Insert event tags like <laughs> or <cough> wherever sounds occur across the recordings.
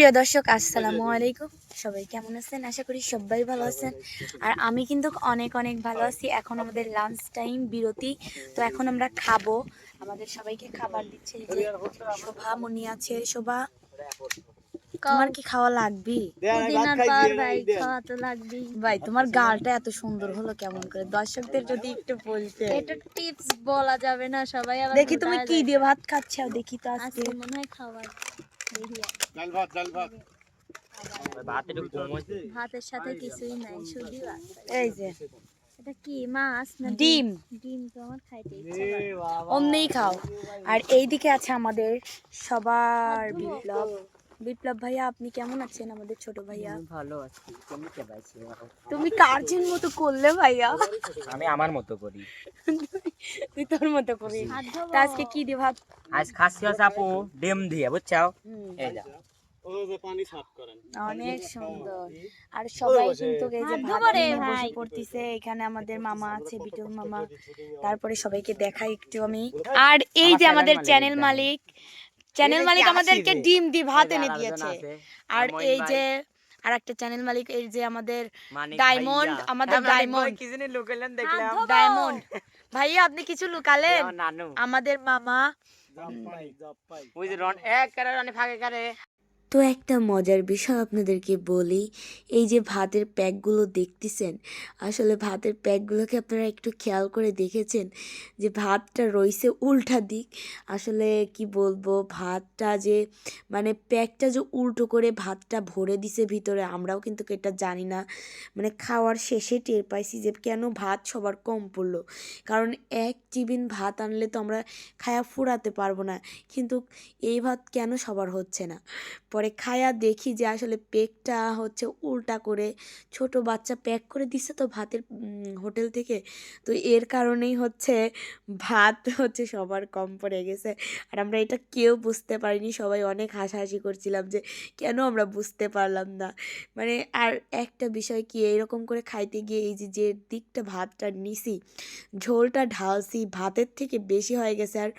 সুপ্রিয় দর্শক আসসালামু আলাইকুম। সবাই কেমন আছেন? আশা করি সবাই ভালো আছেন। আর আমি কিন্তু অনেক অনেক ভালো আছি। এখন আমাদের লাঞ্চ টাইম বিরতি। তো এখন আমরা খাব। আমাদের সবাইকে খাবার দিচ্ছে এই যে শোভা মনি আছে। শোভা তোমার কি খাওয়া লাগবে? পুদিনার পর ভাই খাওয়া তো লাগবেই। ভাই তোমার গালটা এত সুন্দর হলো কেমন করে। দর্শকদের যদি একটু বলতে। এটা টিপস বলা যাবে না সবাই আবার দেখি তুমি কি দিয়ে ভাত খাচ্ছো? দেখি তো আজকে। মনে হয় খাবার আর। ডাল ভাত ডাল ভাত ভাতের সাথে কিছুই নাই শুধু এই যে। এটা কি মাছ ডিম? ডিম। তো আমার খাইতে খাও। আর এইদিকে আছে আমাদের সবার বিপ্লব। বিপ্লব ভাইয়া আপনি কেমন আছেন আমাদের ছোট ভাইয়া? ভালো আছি। কেমনিতে পাইছি তুমি কার্জেন মতো করলে ভাইয়া? আমি আমার মতো করি। তুই তোর মতো করি তা আজকে কি দিয়ে ভাত? আজ খাসি আছে আপু ডিম দিয়ে বুঝছাও? এই যা। ও যে পানি সাফ করেন। অনেক সুন্দর। আর সবাই কিন্তু বসে পড়তিছে এখানে আমাদের মামা আছে বিটুল মামা। তারপরে সবাইকে দেখাই একটু আমি। আর এই যে আমাদের চ্যানেল মালিক চ্যানেল মালিক আমাদেরকে ডিম দি ভাত এনে দিয়েছে। আর এই যে আর একটা চ্যানেল মালিক এই যে আমাদের ডায়মন্ড আমাদের ডায়মন্ড কি জানি লুকালেন দেখলাম। ডায়মন্ড ভাইয়া আপনি কিছু লুকালেন? আমাদের মামা। জাপাই জাপাই ওই যে রন এক কারে রনে ফাঁকে কারে। তো একটা মজার বিষয় আপনাদেরকে বলি, এই যে ভাতের প্যাকগুলো দেখতেছেন, আসলে ভাতের প্যাকগুলোকে আপনারা একটু খেয়াল করে দেখেছেন যে ভাতটা রইছে উল্টা দিক। আসলে কি বলব, ভাতটা যে মানে প্যাকটা যে উল্টো করে ভাতটা ভরে দিছে ভিতরে, আমরাও কিন্তু এটা জানি না। মানে খাওয়ার শেষে টের পাইছি যে কেন ভাত সবার কম পড়ল। কারণ এক চিবিন ভাত আনলে তো আমরা খায়া ফুরাতে পারব না, কিন্তু এই ভাত কেন সবার হচ্ছে না? পরে খায়া দেখি যে আসলে পেকটা হচ্ছে উল্টা করে ছোট বাচ্চা প্যাক করে দিছে তো ভাতের হোটেল থেকে। তো এর কারণেই হচ্ছে ভাত হচ্ছে সবার কম পড়ে গেছে। আর আমরা এটা কেউ বুঝতে পারিনি, সবাই অনেক হাসাহাসি করছিলাম যে কেন আমরা বুঝতে পারলাম না। মানে আর একটা বিষয় কি, এরকম করে খাইতে গিয়ে এই যে যে দিকটা ভাতটা নিছি, ঝোলটা ঢালছি, ভাতের থেকে বেশি হয়ে গেছে আর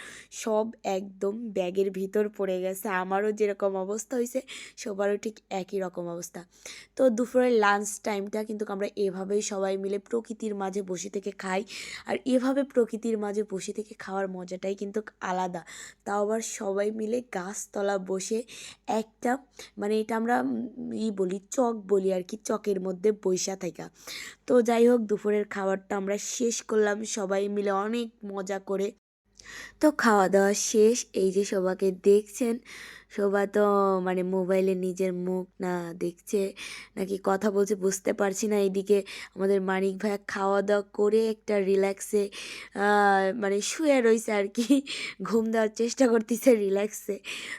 সব একদম ব্যাগের ভিতর পড়ে গেছে। আমারও যেরকম অবস্থা হয়েছে সবারও ঠিক একই রকম অবস্থা। তো দুপুরের লাঞ্চ টাইমটা কিন্তু আমরা এভাবেই সবাই মিলে প্রকৃতির মাঝে বসে থেকে খাই। আর এভাবে প্রকৃতির মাঝে বসে থেকে খাওয়ার মজাটাই কিন্তু আলাদা। তাও আবার সবাই মিলে গাছতলা বসে একটা মানে এটা আমরা ই বলি, চক বলি আর কি, চকের মধ্যে বৈশা থাকা তো যাই হোক, দুপুরের খাবারটা আমরা শেষ করলাম সবাই মিলে অনেক মজা করে। তো খাওয়া দাওয়া শেষ, এই যে সবাকে দেখছেন, শোভা তো মানে মোবাইলে নিজের মুখ না দেখছে, নাকি কথা বলছে বুঝতে পারছি না এইদিকে আমাদের মানিক ভাইয়া খাওয়া দাওয়া করে একটা রিল্যাক্সে মানে শুয়ে রয়েছে আর কি, ঘুম দেওয়ার চেষ্টা করতেছে রিল্যাক্সে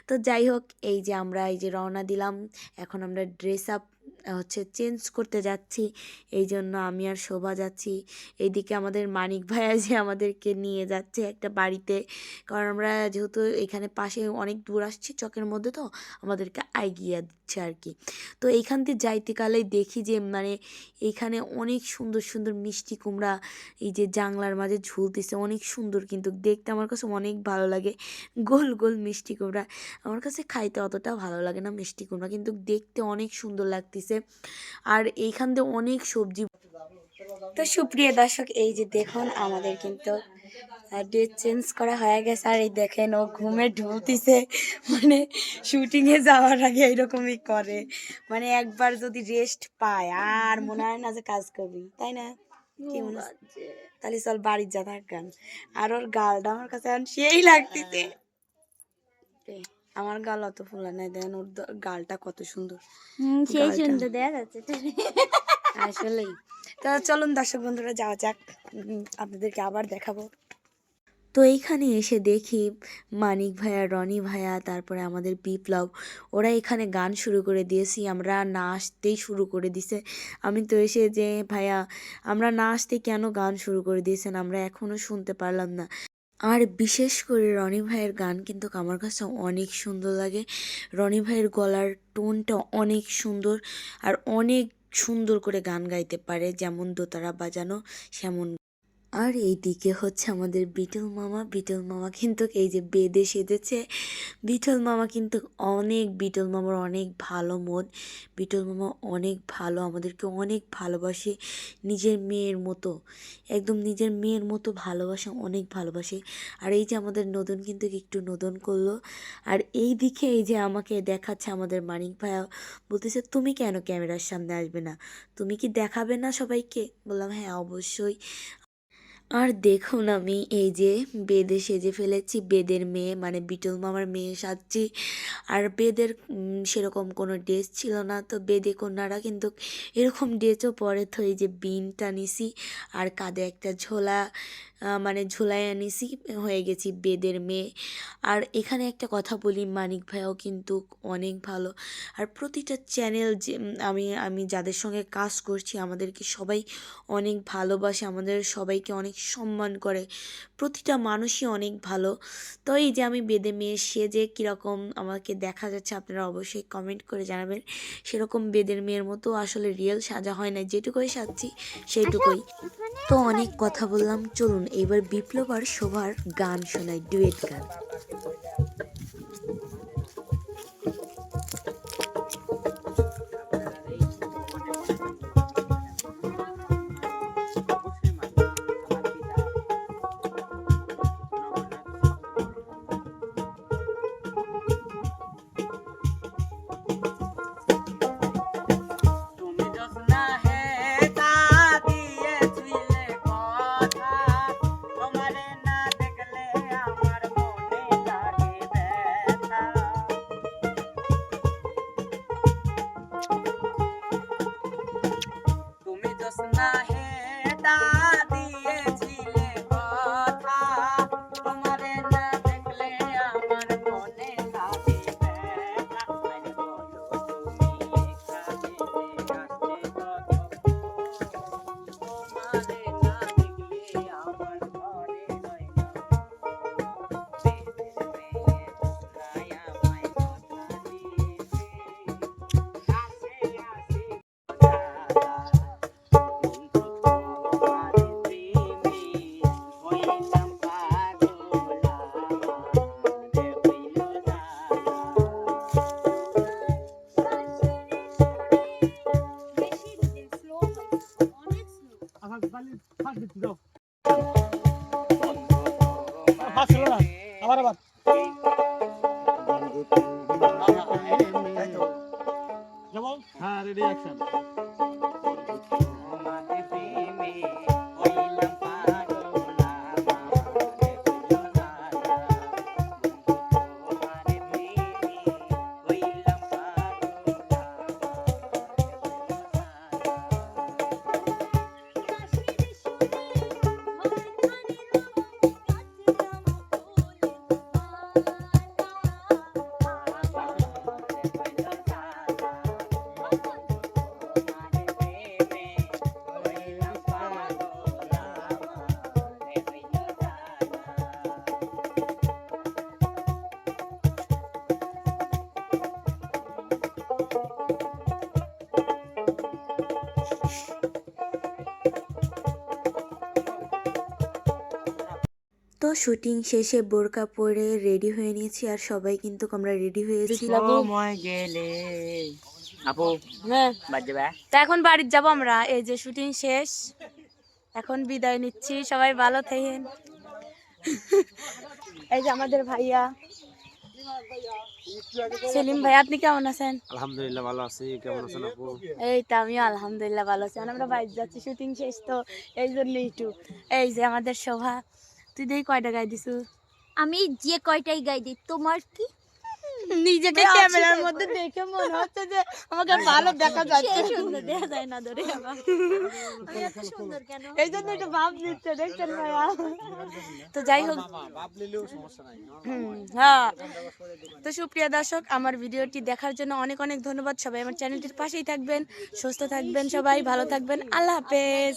তো যাই হোক, এই যে আমরা এই যে রওনা দিলাম, এখন আমরা ড্রেস আপ হচ্ছে চেঞ্জ করতে যাচ্ছি। এই জন্য আমি আর শোভা যাচ্ছি। এইদিকে আমাদের মানিক ভাইয়া যে আমাদেরকে নিয়ে যাচ্ছে একটা বাড়িতে। কারণ আমরা যেহেতু এখানে পাশে অনেক দূর আসছি চকের মধ্যে তো, আমাদেরকে আইগিয়া দিচ্ছে আর কি তো এইখান থেকে যাইতেকালেই দেখি যে মানে এইখানে অনেক সুন্দর সুন্দর মিষ্টি কুমড়া, এই যে জাংলার মাঝে ঝুলতেছে, অনেক সুন্দর কিন্তু দেখতে আমার কাছে অনেক ভালো লাগে। গোল গোল মিষ্টি কুমড়া। আমার কাছে খাইতে অতটা ভালো লাগে না মিষ্টি কুমড়া, কিন্তু দেখতে অনেক সুন্দর লাগতেছে। আর এইখান দিয়ে অনেক সবজি তো সুপ্রিয় দর্শক এই যে দেখুন আমাদের কিন্তু ড্রেস চেঞ্জ করা হয়ে গেছে। আর এই দেখেন ও ঘুমে ঢুলতিছে। মানে শুটিংয়ে যাওয়ার আগে এরকমই করে। মানে একবার যদি রেস্ট পায় আর মনে হয় না যে কাজ করবি তাই না? তাহলে চল বাড়ির যা থাক গান। আর ওর গালটা আমার কাছে এখন সেই লাগতেছে। এ, আমার গাল অত ফুলা নাই দেন ওর গালটা কত সুন্দর। সেই সুন্দর দেখা যাচ্ছে আসলেই। তো চলুন দর্শক বন্ধুরা যাওয়া যাক। আপনাদেরকে আবার দেখাবো। তো এইখানে এসে দেখি মানিক ভাইয়া রনি ভাইয়া তারপরে আমাদের বিপ্লব। ওরা এখানে গান শুরু করে দিয়েছি আমরা না আসতেই শুরু করে দিছে। আমি তো এসে যে ভাইয়া আমরা না আসতে কেন গান শুরু করে দিয়েছেন আমরা এখনও শুনতে পারলাম না। আর বিশেষ করে রনি ভাইয়ের গান কিন্তু আমার কাছে অনেক সুন্দর লাগে। রনি ভাইয়ের গলার টোনটা অনেক সুন্দর আর অনেক সুন্দর করে গান গাইতে পারে, যেমন দোতারা বাজানো, সেমন আর এইদিকে হচ্ছে আমাদের বিটল মামা। বিটল মামা কিন্তু এই যে বেদে সেজেছে। বিটল মামা কিন্তু অনেক, বিটল মামার অনেক ভালো মন। বিটল মামা অনেক ভালো, আমাদেরকে অনেক ভালোবাসে। নিজের মেয়ের মতো, একদম নিজের মেয়ের মতো ভালোবাসে, অনেক ভালোবাসে। আর এই যে আমাদের নদন কিন্তু একটু নদন করল। আর এই দিকে এই যে আমাকে দেখাচ্ছে আমাদের মানিক ভাইয়া, বলতেছে, তুমি কেন ক্যামেরার সামনে আসবে না? তুমি কি দেখাবে না সবাইকে? বললাম হ্যাঁ অবশ্যই। আর দেখুন আমি এই যে বেদে সেজে ফেলেছি, বেদের মেয়ে মানে বিটল মামার মেয়ে সাজছি। আর বেদের সেরকম কোনো ড্রেস ছিল না। তো বেদে কন্যারা কিন্তু এরকম ড্রেসও পরে তো এই যে বিনটা নিছি, আর কাঁধে একটা ঝোলা মানে ঝোলায় আনিছি, হয়ে গেছি বেদের মেয়ে। আর এখানে একটা কথা বলি, মানিক ভাইয়াও কিন্তু অনেক ভালো। আর প্রতিটা চ্যানেল যে আমি আমি যাদের সঙ্গে কাজ করছি, আমাদেরকে সবাই অনেক ভালোবাসে, আমাদের সবাইকে অনেক সম্মান করে। প্রতিটা মানুষই অনেক ভালো। তো এই যে আমি বেদে মেয়ে সেজে কীরকম আমাকে দেখা যাচ্ছে, আপনারা অবশ্যই কমেন্ট করে জানাবেন। সেরকম বেদের মেয়ের মতো আসলে রিয়েল সাজা হয় না যেটুকুই সাজছি, সেইটুকুই। তো অনেক কথা বললাম, চলুন এবার বিপ্লব আর শোভার গান শোনায় ডুয়েট গান। my head that হ্যাঁ রেডি তো শুটিং শেষে বোরকা পরে রেডি হয়ে নিয়েছি আর সবাই কিন্তু আমরা রেডি হয়েছি সময় আপু হ্যাঁ। তো এখন বাড়ির যাব আমরা। এই যে শুটিং শেষ। এখন বিদায় নিচ্ছি। সবাই ভালো থাকেন। এই যে আমাদের ভাইয়া। সেলিম ভাই আপনি কেমন আছেন? আলহামদুলিল্লাহ ভালো আছি। কেমন আছেন আপু? এই তো আমিও আলহামদুলিল্লাহ ভালো আছি। আমরা বাইরে যাচ্ছি। শুটিং শেষ তো। এই জন্য একটু। এই যে আমাদের শোভা। তুই দেখি কয়টা গাই দিছু। আমি যে কয়টাই গাই দিই তোমার কি? নিজেকে ক্যামেরার মধ্যে দেখে মনে হচ্ছে যে আমাকে ভালো দেখা যাচ্ছে। সুন্দর দেখা যায় না ধরে আমার <laughs> আমি এত সুন্দর কেন? এই জন্য একটু ভাব নিচ্ছে দেখছেন ভাইয়া? তো যাই হোক। ভাব নিলেও সমস্যা নাই হুম, হ্যাঁ। তো সুপ্রিয়া দর্শক আমার ভিডিওটি দেখার জন্য অনেক অনেক ধন্যবাদ। সবাই আমার চ্যানেলটির পাশেই থাকবেন সুস্থ থাকবেন সবাই ভালো থাকবেন। আল্লাহ হাফেজ।